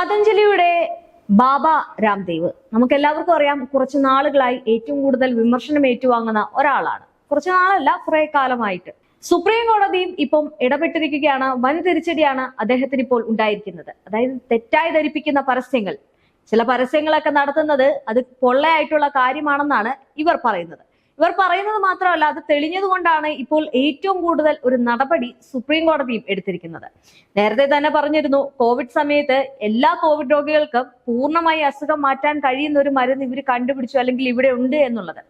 പതഞ്ജലിയുടെ ബാബ രാംദേവ്. നമുക്ക് എല്ലാവർക്കും അറിയാം കുറച്ച് നാളുകളായി ഏറ്റവും കൂടുതൽ വിമർശനം ഏറ്റുവാങ്ങുന്ന ഒരാളാണ്. കുറച്ച് നാളല്ല കുറെ കാലമായിട്ട്. സുപ്രീം കോടതിയും ഇപ്പം ഇടപെട്ടിരിക്കുകയാണ് വൻ തിരിച്ചടിയാണ് അദ്ദേഹത്തിന് ഇപ്പോൾ ഉണ്ടായിരിക്കുന്നത്. അതായത് തെറ്റായി ധരിപ്പിക്കുന്ന പരസ്യങ്ങൾ. ചില പരസ്യങ്ങളൊക്കെ നടത്തുന്നത് അത് പൊള്ളയായിട്ടുള്ള കാര്യമാണെന്നാണ് ഇവർ പറയുന്നത്. ഇവർ പറയുന്നത് മാത്രമല്ല അത് തെളിഞ്ഞതുകൊണ്ടാണ് ഇപ്പോൾ ഏറ്റവും കൂടുതൽ ഒരു നടപടി സുപ്രീം കോടതിയും എടുത്തിരിക്കുന്നത്. നേരത്തെ തന്നെ പറഞ്ഞിരുന്നു കോവിഡ് സമയത്ത് എല്ലാ കോവിഡ് രോഗികൾക്കും പൂർണമായി അസുഖം മാറ്റാൻ കഴിയുന്ന ഒരു മരുന്ന് ഇവർ കണ്ടുപിടിച്ചു അല്ലെങ്കിൽ ഇവിടെ ഉണ്ട് എന്നുള്ളത്.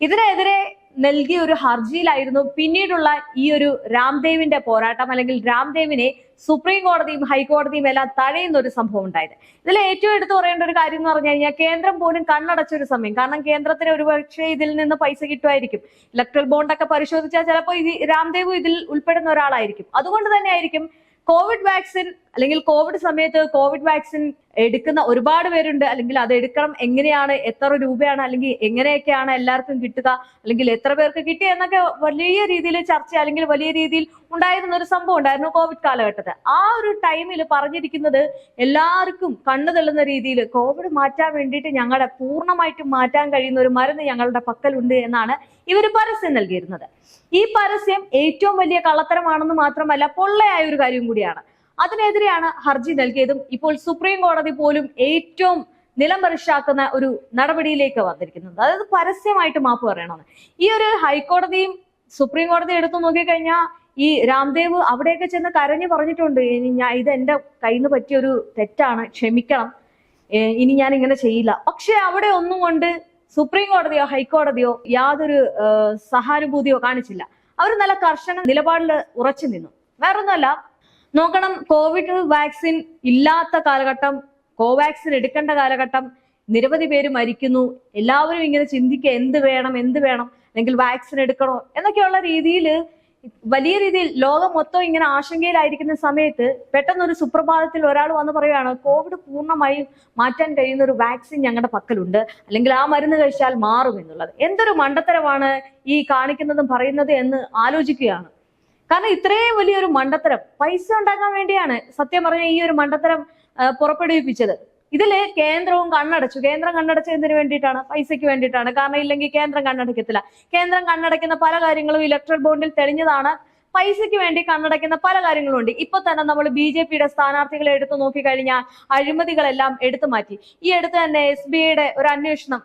ഇതിനെതിരെ നൽകിയ ഒരു ഹർജിയിലായിരുന്നു പിന്നീടുള്ള ഈ ഒരു രാംദേവിന്റെ പോരാട്ടം അല്ലെങ്കിൽ രാംദേവിനെ സുപ്രീം കോടതിയും ഹൈക്കോടതിയും എല്ലാം തഴയുന്ന ഒരു സംഭവം ഉണ്ടായത്. ഇതിൽ ഏറ്റവും എടുത്തു പറയേണ്ട ഒരു കാര്യം എന്ന് പറഞ്ഞു കഴിഞ്ഞാൽ കേന്ദ്രം പോലും കണ്ണടച്ച ഒരു സമയം. കാരണം കേന്ദ്രത്തിന് ഒരുപക്ഷെ ഇതിൽ നിന്ന് പൈസ കിട്ടുമായിരിക്കും. ഇലക്ട്രൽ ബോണ്ടൊക്കെ പരിശോധിച്ചാൽ ചിലപ്പോൾ ഇത് രാംദേവ് ഇതിൽ ഉൾപ്പെടുന്ന ഒരാളായിരിക്കും. അതുകൊണ്ട് തന്നെ ആയിരിക്കും കോവിഡ് വാക്സിൻ അല്ലെങ്കിൽ കോവിഡ് സമയത്ത് കോവിഡ് വാക്സിൻ എടുക്കുന്ന ഒരുപാട് പേരുണ്ട്. അല്ലെങ്കിൽ അത് എടുക്കണം എങ്ങനെയാണ് എത്ര രൂപയാണ് അല്ലെങ്കിൽ എങ്ങനെയൊക്കെയാണ് എല്ലാവർക്കും കിട്ടുക അല്ലെങ്കിൽ എത്ര പേർക്ക് കിട്ടി എന്നൊക്കെ വലിയ രീതിയിൽ ചർച്ച അല്ലെങ്കിൽ വലിയ രീതിയിൽ ഉണ്ടായിരുന്ന ഒരു സംഭവം ഉണ്ടായിരുന്നു കോവിഡ് കാലഘട്ടത്തിൽ. ആ ഒരു ടൈമിൽ പറഞ്ഞിരിക്കുന്നത് എല്ലാവർക്കും കണ്ണു തള്ളുന്ന രീതിയിൽ കോവിഡ് മാറ്റാൻ വേണ്ടിയിട്ട് ഞങ്ങളുടെ പൂർണമായിട്ടും മാറ്റാൻ കഴിയുന്ന ഒരു മരുന്ന് ഞങ്ങളുടെ പക്കലുണ്ട് എന്നാണ് ഇവർ പരസ്യം നൽകിയിരുന്നത്. ഈ പരസ്യം ഏറ്റവും വലിയ കള്ളത്തരമാണെന്ന് മാത്രമല്ല പൊള്ളയായ ഒരു കാര്യം കൂടിയാണ്. അതിനെതിരെയാണ് ഹർജി നൽകിയതും ഇപ്പോൾ സുപ്രീം കോടതി പോലും ഏറ്റവും നിലംപരിശാക്കുന്ന ഒരു നടപടിയിലേക്ക് വന്നിരിക്കുന്നത് അതായത് പരസ്യമായിട്ട് മാപ്പ് പറയണമെന്ന് ഈ ഒരു ഹൈക്കോടതിയും സുപ്രീം കോടതി എടുത്തു നോക്കിക്കഴിഞ്ഞാൽ ഈ രാംദേവ് അവിടെയൊക്കെ ചെന്ന് കരഞ്ഞു പറഞ്ഞിട്ടുണ്ട് ഇനി ഞാൻ ഇത് എന്റെ കയ്യിൽ നിന്ന് പറ്റിയൊരു തെറ്റാണ് ക്ഷമിക്കണം. ഇനി ഞാൻ ഇങ്ങനെ ചെയ്യില്ല. പക്ഷെ അവിടെ ഒന്നും കൊണ്ട് സുപ്രീം കോടതിയോ ഹൈക്കോടതിയോ യാതൊരു സഹാനുഭൂതിയോ കാണിച്ചില്ല. അവർ നല്ല കർശന നിലപാടിൽ ഉറച്ചു നിന്നു. വേറൊന്നുമല്ല നോക്കണം കോവിഡ് വാക്സിൻ ഇല്ലാത്ത കാലഘട്ടം കോവാക്സിൻ എടുക്കേണ്ട കാലഘട്ടം നിരവധി പേര് മരിക്കുന്നു. എല്ലാവരും ഇങ്ങനെ ചിന്തിക്കുക എന്ത് വേണം എന്ത് വേണം അല്ലെങ്കിൽ വാക്സിൻ എടുക്കണോ എന്നൊക്കെയുള്ള രീതിയിൽ വലിയ രീതിയിൽ ലോകം മൊത്തം ഇങ്ങനെ ആശങ്കയിലായിരിക്കുന്ന സമയത്ത് പെട്ടെന്ന് ഒരു സുപ്രഭാതത്തിൽ ഒരാൾ വന്ന് പറയുകയാണ് കോവിഡ് പൂർണമായും മാറ്റാൻ കഴിയുന്ന ഒരു വാക്സിൻ ഞങ്ങളുടെ പക്കലുണ്ട്. അല്ലെങ്കിൽ ആ മരുന്ന് കഴിച്ചാൽ മാറും എന്നുള്ളത്. എന്തൊരു മണ്ടത്തരമാണ് ഈ കാണിക്കുന്നതും പറയുന്നത് എന്ന് ആലോചിക്കുകയാണ്. കാരണം ഇത്രയും വലിയൊരു മണ്ടത്തരം പൈസ ഉണ്ടാക്കാൻ വേണ്ടിയാണ് സത്യം പറഞ്ഞ ഈ ഒരു മണ്ടത്തരം പുറപ്പെടുവിപ്പിച്ചത്. ഇതിൽ കേന്ദ്രവും കണ്ണടച്ചു. കേന്ദ്രം കണ്ണടച്ച കണ്ണടച്ചതിന് വേണ്ടിയിട്ടാണ്? പൈസയ്ക്ക് വേണ്ടിയിട്ടാണ്. കാരണം ഇല്ലെങ്കിൽ കേന്ദ്രം കണ്ണടക്കത്തില്ല. കേന്ദ്രം കണ്ണടയ്ക്കുന്ന പല കാര്യങ്ങളും ഇലക്ട്രൽ ബോണ്ടിൽ തെളിഞ്ഞതാണ്. പൈസയ്ക്ക് വേണ്ടി കണ്ണടയ്ക്കുന്ന പല കാര്യങ്ങളും ഉണ്ട്. ഇപ്പൊ തന്നെ നമ്മൾ ബി ജെ പിയുടെ സ്ഥാനാർത്ഥികളെ എടുത്തു നോക്കിക്കഴിഞ്ഞാൽ അഴിമതികളെല്ലാം എടുത്തു മാറ്റി. ഈ അടുത്ത് തന്നെ എസ് ബി ഐയുടെ ഒരു അന്വേഷണം.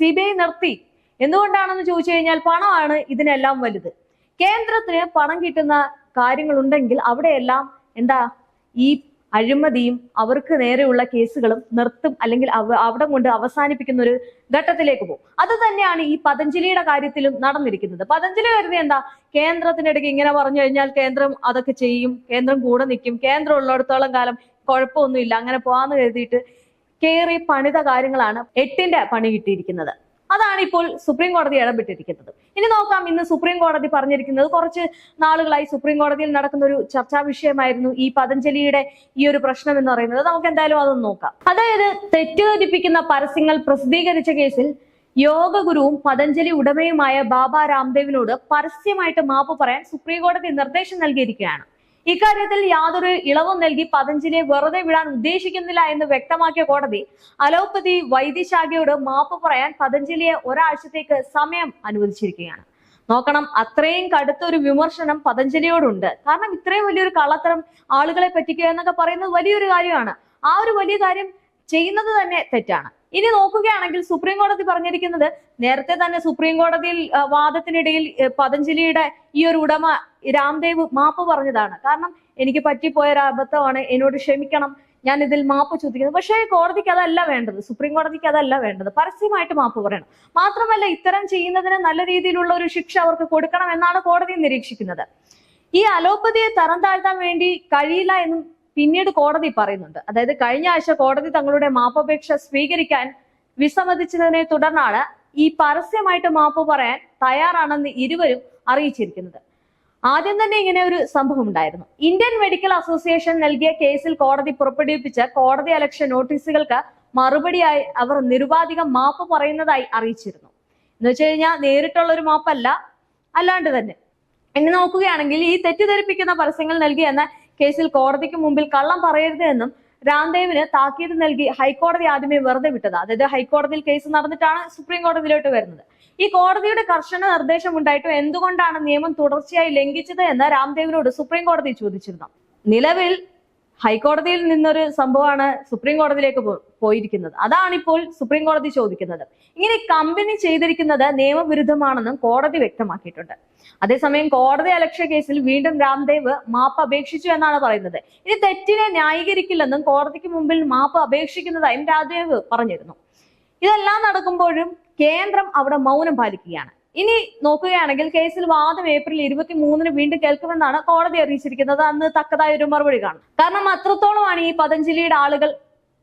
സി ബി ഐ നിർത്തി. എന്തുകൊണ്ടാണെന്ന് ചോദിച്ചു കഴിഞ്ഞാൽ പണമാണ് ഇതിനെല്ലാം വലുത്. കേന്ദ്രത്തിന് പണം കിട്ടുന്ന കാര്യങ്ങൾ കാര്യങ്ങളുണ്ടെങ്കിൽ അവിടെയെല്ലാം എന്താ ഈ അഴിമതിയും അവർക്ക് നേരെയുള്ള കേസുകളും നിർത്തും അല്ലെങ്കിൽ അവ- അവിടെ കൊണ്ട് അവസാനിപ്പിക്കുന്ന ഒരു ഘട്ടത്തിലേക്ക് പോകും. അത് തന്നെയാണ് ഈ പതഞ്ജലിയുടെ കാര്യത്തിലും നടന്നിരിക്കുന്നത്. പതഞ്ജലി കരുതി എന്താ? കേന്ദ്രത്തിനിടയ്ക്ക് ഇങ്ങനെ പറഞ്ഞു കഴിഞ്ഞാൽ കേന്ദ്രം അതൊക്കെ ചെയ്യും കേന്ദ്രം കൂടെ നിൽക്കും കേന്ദ്രം ഉള്ളിടത്തോളം കാലം കുഴപ്പമൊന്നുമില്ല അങ്ങനെ പോവാന്ന് കരുതിയിട്ട് കേറി പണിത കാര്യങ്ങളാണ് എട്ടിന്റെ പണി കിട്ടിയിരിക്കുന്നത്. അതാണ് ഇപ്പോൾ സുപ്രീം കോടതി ഇടപെട്ടിരിക്കുന്നത്. ഇനി നോക്കാം ഇന്ന് സുപ്രീം കോടതി പറഞ്ഞിരിക്കുന്നത് കുറച്ച് നാളുകളായി സുപ്രീം കോടതിയിൽ നടക്കുന്ന ഒരു ചർച്ചാ വിഷയമായിരുന്നു ഈ പതഞ്ജലിയുടെ ഈ ഒരു പ്രശ്നം എന്ന് പറയുന്നത്. നമുക്ക് എന്തായാലും അതൊന്ന് നോക്കാം. അതായത് തെറ്റിദ്ധരിപ്പിക്കുന്ന പരസ്യങ്ങൾ പ്രസിദ്ധീകരിച്ച കേസിൽ യോഗ ഗുരുവും പതഞ്ജലി ഉടമയുമായ ബാബ രാംദേവിനോട് പരസ്യമായിട്ട് മാപ്പ് പറയാൻ സുപ്രീം കോടതി നിർദ്ദേശം നൽകിയിരിക്കുകയാണ്. ഇക്കാര്യത്തിൽ യാതൊരു ഇളവും നൽകി പതഞ്ജലിയെ വെറുതെ വിടാൻ ഉദ്ദേശിക്കുന്നില്ല എന്ന് വ്യക്തമാക്കിയ കോടതി അലോപ്പതി വൈദ്യശാഖയോട് മാപ്പ് പറയാൻ പതഞ്ജലിയെ ഒരാഴ്ചത്തേക്ക് സമയം അനുവദിച്ചിരിക്കുകയാണ്. നോക്കണം അത്രയും കടുത്ത ഒരു വിമർശനം പതഞ്ജലിയോടുണ്ട്. കാരണം ഇത്രയും വലിയൊരു കള്ളത്തരം ആളുകളെ പറ്റിക്കുക എന്നൊക്കെ പറയുന്നത് വലിയൊരു കാര്യമാണ്. ആ ഒരു വലിയ കാര്യം ചെയ്യുന്നത് തന്നെ തെറ്റാണ്. ഇനി നോക്കുകയാണെങ്കിൽ സുപ്രീം കോടതി പറഞ്ഞിരിക്കുന്നത് നേരത്തെ തന്നെ സുപ്രീം കോടതിയിൽ വാദത്തിനിടയിൽ പതഞ്ജലിയുടെ ഈ ഒരു ഉടമ രാംദേവ് മാപ്പ് പറഞ്ഞതാണ്. കാരണം എനിക്ക് പറ്റിപ്പോയ ഒരു അബദ്ധമാണ് എന്നോട് ക്ഷമിക്കണം ഞാൻ ഇതിൽ മാപ്പ് ചോദിക്കുന്നു. പക്ഷേ കോടതിക്ക് അതല്ല വേണ്ടത് സുപ്രീം കോടതിക്ക് അതല്ല വേണ്ടത്. പരസ്യമായിട്ട് മാപ്പ് പറയണം. മാത്രമല്ല ഇത്തരം ചെയ്യുന്നതിന് നല്ല രീതിയിലുള്ള ഒരു ശിക്ഷ അവർക്ക് കൊടുക്കണം എന്നാണ് കോടതി നിരീക്ഷിക്കുന്നത്. ഈ അലോപ്പതിയെ തരം താഴ്ത്താൻ വേണ്ടി കഴിയില്ല എന്നും പിന്നീട് കോടതി പറയുന്നുണ്ട്. അതായത് കഴിഞ്ഞ ആഴ്ച കോടതി തങ്ങളുടെ മാപ്പപേക്ഷ സ്വീകരിക്കാൻ വിസമ്മതിച്ചതിനെ തുടർന്നാണ് ഈ പരസ്യമായിട്ട് മാപ്പ് പറയാൻ തയ്യാറാണെന്ന് ഇരുവരും അറിയിച്ചിരിക്കുന്നത്. ആദ്യം തന്നെ ഇങ്ങനെ ഒരു സംഭവം ഉണ്ടായിരുന്നു ഇന്ത്യൻ മെഡിക്കൽ അസോസിയേഷൻ നൽകിയ കേസിൽ കോടതി പുറപ്പെടുവിപ്പിച്ച കോടതി അലക്ഷ്യ നോട്ടീസുകൾക്ക് മറുപടിയായി അവർ നിരുപാധികം മാപ്പ് പറയുന്നതായി അറിയിച്ചിരുന്നു. എന്ന് വെച്ച് കഴിഞ്ഞാൽ നേരിട്ടുള്ള ഒരു മാപ്പല്ല. അല്ലാണ്ട് തന്നെ. എന്നെ നോക്കുകയാണെങ്കിൽ ഈ തെറ്റിദ്ധരിപ്പിക്കുന്ന പരസ്യങ്ങൾ നൽകിയെന്ന കേസിൽ കോടതിക്ക് മുമ്പിൽ കള്ളം പറയരുത് എന്നും രാംദേവിന് താക്കീത് നൽകി ഹൈക്കോടതി ആദ്യമേ വെറുതെ വിട്ടത്. അതായത് ഹൈക്കോടതിയിൽ കേസ് നടന്നിട്ടാണ് സുപ്രീം കോടതിയിലോട്ട് വരുന്നത്. ഈ കോടതിയുടെ കർശന നിർദ്ദേശം ഉണ്ടായിട്ടും എന്തുകൊണ്ടാണ് നിയമം തുടർച്ചയായി ലംഘിച്ചത് എന്ന് രാംദേവിനോട് സുപ്രീം കോടതി ചോദിച്ചിരുന്നു. നിലവിൽ ഹൈക്കോടതിയിൽ നിന്നൊരു സംഭവമാണ് സുപ്രീം കോടതിയിലേക്ക് പോയിരിക്കുന്നത്. അതാണിപ്പോൾ സുപ്രീം കോടതി ചോദിക്കുന്നത്. ഇങ്ങനെ കമ്പനി ചെയ്തിരിക്കുന്നത് നിയമവിരുദ്ധമാണെന്നും കോടതി വ്യക്തമാക്കിയിട്ടുണ്ട്. അതേസമയം കോടതി അലക്ഷ്യ കേസിൽ വീണ്ടും രാംദേവ് മാപ്പ് അപേക്ഷിച്ചു എന്നാണ് പറയുന്നത്. ഇനി തെറ്റിനെ ന്യായീകരിക്കില്ലെന്നും കോടതിക്ക് മുമ്പിൽ മാപ്പ് അപേക്ഷിക്കുന്നതായും രാംദേവ് പറഞ്ഞിരുന്നു. ഇതെല്ലാം നടക്കുമ്പോഴും കേന്ദ്രം അവിടെ മൗനം പാലിക്കുകയാണ്. ഇനി നോക്കുകയാണെങ്കിൽ കേസിൽ വാദം ഏപ്രിൽ ഇരുപത്തി മൂന്നിന് വീണ്ടും കേൾക്കുമെന്നാണ് കോടതി അറിയിച്ചിരിക്കുന്നത്. അന്ന് തക്കതായ ഒരു മറുപടി കാണും. കാരണം അത്രത്തോളമാണ് ഈ പതഞ്ജലിയുടെ ആളുകൾ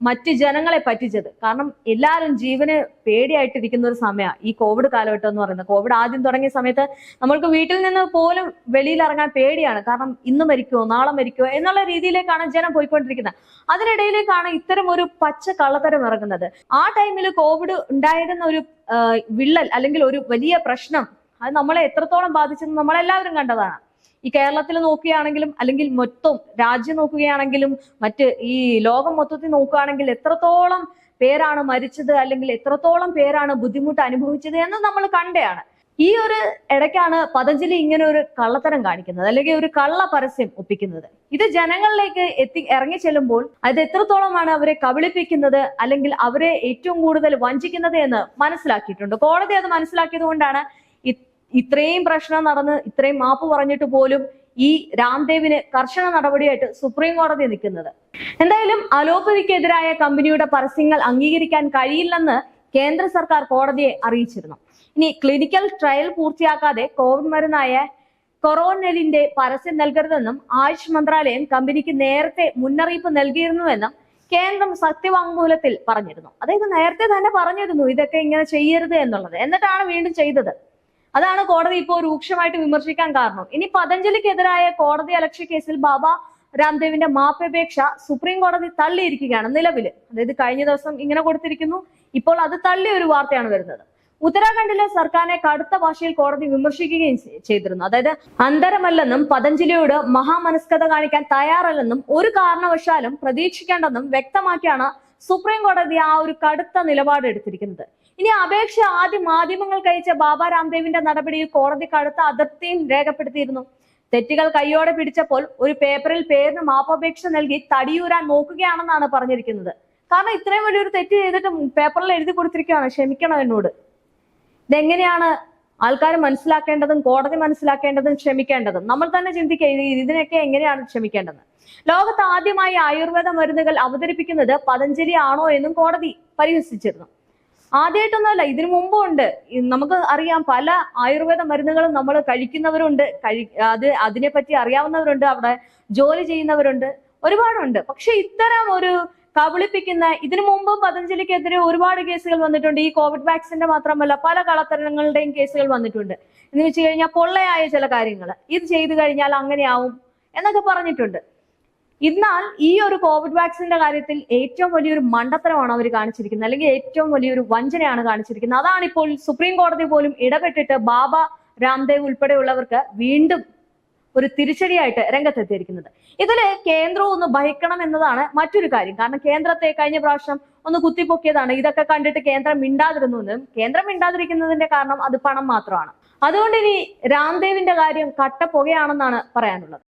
മറ്റ് ജനങ്ങളെ പറ്റിച്ചത്. കാരണം എല്ലാവരും ജീവന് പേടിയായിട്ടിരിക്കുന്ന ഒരു സമയമാണ് ഈ കോവിഡ് കാലഘട്ടം എന്ന് പറയുന്നത്. കോവിഡ് ആദ്യം തുടങ്ങിയ സമയത്ത് നമ്മൾക്ക് വീട്ടിൽ നിന്ന് പോലും വെളിയിൽ ഇറങ്ങാൻ പേടിയാണ്. കാരണം ഇന്ന് മരിക്കുമോ നാളെ മരിക്കുമോ എന്നുള്ള രീതിയിലേക്കാണ് ജനം പോയിക്കൊണ്ടിരിക്കുന്നത്. അതിനിടയിലേക്കാണ് ഇത്തരം ഒരു പച്ച കള്ളത്തരം ഇറങ്ങുന്നത്. ആ ടൈമിൽ കോവിഡ് ഉണ്ടായിരുന്ന ഒരു വിള്ളൽ അല്ലെങ്കിൽ ഒരു വലിയ പ്രശ്നം അത് നമ്മളെ എത്രത്തോളം ബാധിച്ചെന്ന് നമ്മളെല്ലാവരും കണ്ടതാണ്. ഈ കേരളത്തിൽ നോക്കുകയാണെങ്കിലും അല്ലെങ്കിൽ മൊത്തം രാജ്യം നോക്കുകയാണെങ്കിലും മറ്റ് ഈ ലോകം മൊത്തത്തിൽ നോക്കുകയാണെങ്കിൽ എത്രത്തോളം പേരാണ് മരിച്ചത് അല്ലെങ്കിൽ എത്രത്തോളം പേരാണ് ബുദ്ധിമുട്ട് അനുഭവിച്ചത് എന്ന് നമ്മൾ കണ്ടയാണ്. ഈ ഒരു ഇടയ്ക്കാണ് പതഞ്ജലി ഇങ്ങനെ ഒരു കള്ളത്തരം കാണിക്കുന്നത് അല്ലെങ്കിൽ ഒരു കള്ള പരസ്യം ഒപ്പിക്കുന്നത്. ഇത് ജനങ്ങളിലേക്ക് എത്തി ഇറങ്ങി ചെല്ലുമ്പോൾ അത് എത്രത്തോളമാണ് അവരെ കബളിപ്പിക്കുന്നത് അല്ലെങ്കിൽ അവരെ ഏറ്റവും കൂടുതൽ വഞ്ചിക്കുന്നത് എന്ന് മനസ്സിലാക്കിയിട്ടുണ്ട്. കോടതി അത് മനസ്സിലാക്കിയത് കൊണ്ടാണ് ഇത്രയും പ്രശ്നം നടന്ന് ഇത്രയും മാപ്പ് പറഞ്ഞിട്ട് പോലും ഈ രാംദേവിന് കർശന നടപടിയായിട്ട് സുപ്രീം കോടതി നിൽക്കുന്നത്. എന്തായാലും അലോപ്പതിക്കെതിരായ കമ്പനിയുടെ പരസ്യങ്ങൾ അംഗീകരിക്കാൻ കഴിയില്ലെന്ന് കേന്ദ്ര സർക്കാർ കോടതിയെ അറിയിച്ചിരുന്നു. ഇനി ക്ലിനിക്കൽ ട്രയൽ പൂർത്തിയാക്കാതെ കോവിഡ് മരുന്നായ കൊറോണലിന്റെ പരസ്യം നൽകരുതെന്നും ആയുഷ് മന്ത്രാലയം കമ്പനിക്ക് നേരത്തെ മുന്നറിയിപ്പ് നൽകിയിരുന്നുവെന്നും കേന്ദ്രം സത്യവാങ്മൂലത്തിൽ പറഞ്ഞിരുന്നു. അതായത് നേരത്തെ തന്നെ പറഞ്ഞിരുന്നു ഇതൊക്കെ ഇങ്ങനെ ചെയ്യരുത് എന്നുള്ളത്. എന്നിട്ടാണ് വീണ്ടും ചെയ്തത്. അതാണ് കോടതി ഇപ്പോൾ രൂക്ഷമായിട്ട് വിമർശിക്കാൻ കാരണം. ഇനി പതഞ്ജലിക്കെതിരായ കോടതി അലക്ഷ്യ കേസിൽ ബാബ രാംദേവിന്റെ മാപ്പപേക്ഷ സുപ്രീം കോടതി തള്ളിയിരിക്കുകയാണ് നിലവിൽ അതായത് കഴിഞ്ഞ ദിവസം ഇങ്ങനെ കൊടുത്തിരിക്കുന്നു. ഇപ്പോൾ അത് തള്ളിയ ഒരു വാർത്തയാണ് വരുന്നത്. ഉത്തരാഖണ്ഡിലെ സർക്കാരിനെ കടുത്ത ഭാഷയിൽ കോടതി വിമർശിക്കുകയും ചെയ്തിരുന്നു. അതായത് അന്തരമല്ലെന്നും പതഞ്ജലിയോട് മഹാമനസ്കത കാണിക്കാൻ തയ്യാറല്ലെന്നും ഒരു കാരണവശാലും പ്രതീക്ഷിക്കേണ്ടെന്നും വ്യക്തമാക്കിയാണ് സുപ്രീം കോടതി ആ ഒരു കടുത്ത നിലപാട് എടുത്തിരിക്കുന്നത്. ഇനി അപേക്ഷ ആദ്യം മാധ്യമങ്ങൾ അയച്ച ബാബ രാംദേവിന്റെ നടപടിയിൽ കോടതി കടുത്ത അതിർത്തിയും രേഖപ്പെടുത്തിയിരുന്നു. തെറ്റുകൾ കൈയോടെ പിടിച്ചപ്പോൾ ഒരു പേപ്പറിൽ പേരിന് മാപ്പപേക്ഷ നൽകി തടിയൂരാൻ നോക്കുകയാണെന്നാണ് പറഞ്ഞിരിക്കുന്നത്. കാരണം ഇത്രയും വലിയൊരു തെറ്റ് ചെയ്തിട്ട് പേപ്പറിൽ എഴുതി കൊടുത്തിരിക്കുകയാണ്. ക്ഷമിക്കണം എന്നോട്. ഇതെങ്ങനെയാണ് ആൾക്കാർ മനസ്സിലാക്കേണ്ടതും കോടതി മനസ്സിലാക്കേണ്ടതും ക്ഷമിക്കേണ്ടതും. നമ്മൾ തന്നെ ചിന്തിക്കുക ഇതിനൊക്കെ എങ്ങനെയാണ് ക്ഷമിക്കേണ്ടത്? ലോകത്ത് ആദ്യമായി ആയുർവേദ മരുന്നുകൾ അവതരിപ്പിക്കുന്നത് പതഞ്ജലി ആണോ എന്നും കോടതി പരിഹസിച്ചിരുന്നു. ആദ്യമായിട്ടൊന്നുമല്ല ഇതിനു മുമ്പും ഉണ്ട് നമുക്ക് അറിയാം പല ആയുർവേദ മരുന്നുകളും നമ്മൾ കഴിക്കുന്നവരുണ്ട്. കഴി അത് അതിനെപ്പറ്റി അറിയാവുന്നവരുണ്ട് അവിടെ ജോലി ചെയ്യുന്നവരുണ്ട്. ഒരുപാടുണ്ട്. പക്ഷെ ഇത്തരം ഒരു കബളിപ്പിക്കുന്ന ഇതിനു മുമ്പും പതഞ്ജലിക്കെതിരെ ഒരുപാട് കേസുകൾ വന്നിട്ടുണ്ട്. ഈ കോവിഡ് വാക്സിന്റെ മാത്രമല്ല പല കളത്തരങ്ങളുടെയും കേസുകൾ വന്നിട്ടുണ്ട്. എന്ന് വെച്ച് കഴിഞ്ഞാൽ പൊള്ളയായ ചില കാര്യങ്ങൾ. ഇത് ചെയ്തു കഴിഞ്ഞാൽ അങ്ങനെയാവും എന്നൊക്കെ പറഞ്ഞിട്ടുണ്ട്. എന്നാൽ ഈ ഒരു കോവിഡ് വാക്സിന്റെ കാര്യത്തിൽ ഏറ്റവും വലിയൊരു മണ്ടത്തരമാണ് അവർ കാണിച്ചിരിക്കുന്നത്. അല്ലെങ്കിൽ ഏറ്റവും വലിയൊരു വഞ്ചനയാണ് കാണിച്ചിരിക്കുന്നത്. അതാണ് ഇപ്പോൾ സുപ്രീം കോടതി പോലും ഇടപെട്ടിട്ട് ബാബ രാംദേവ് ഉൾപ്പെടെയുള്ളവർക്ക് വീണ്ടും ഒരു തിരിച്ചടിയായിട്ട് രംഗത്തെത്തിയിരിക്കുന്നത്. ഇതിൽ കേന്ദ്രവും ഒന്ന് ഭയക്കണം എന്നതാണ് മറ്റൊരു കാര്യം. കാരണം കേന്ദ്രത്തെ കഴിഞ്ഞ പ്രാവശ്യം ഒന്ന് കുത്തിപ്പൊക്കിയതാണ്. ഇതൊക്കെ കണ്ടിട്ട് കേന്ദ്രം മിണ്ടാതിരുന്നു എന്നും കേന്ദ്രം മിണ്ടാതിരിക്കുന്നതിന്റെ കാരണം അത് പണം മാത്രമാണ്. അതുകൊണ്ട് ഇനി രാംദേവിന്റെ കാര്യം കട്ട പുകയാണെന്നാണ് പറയാനുള്ളത്.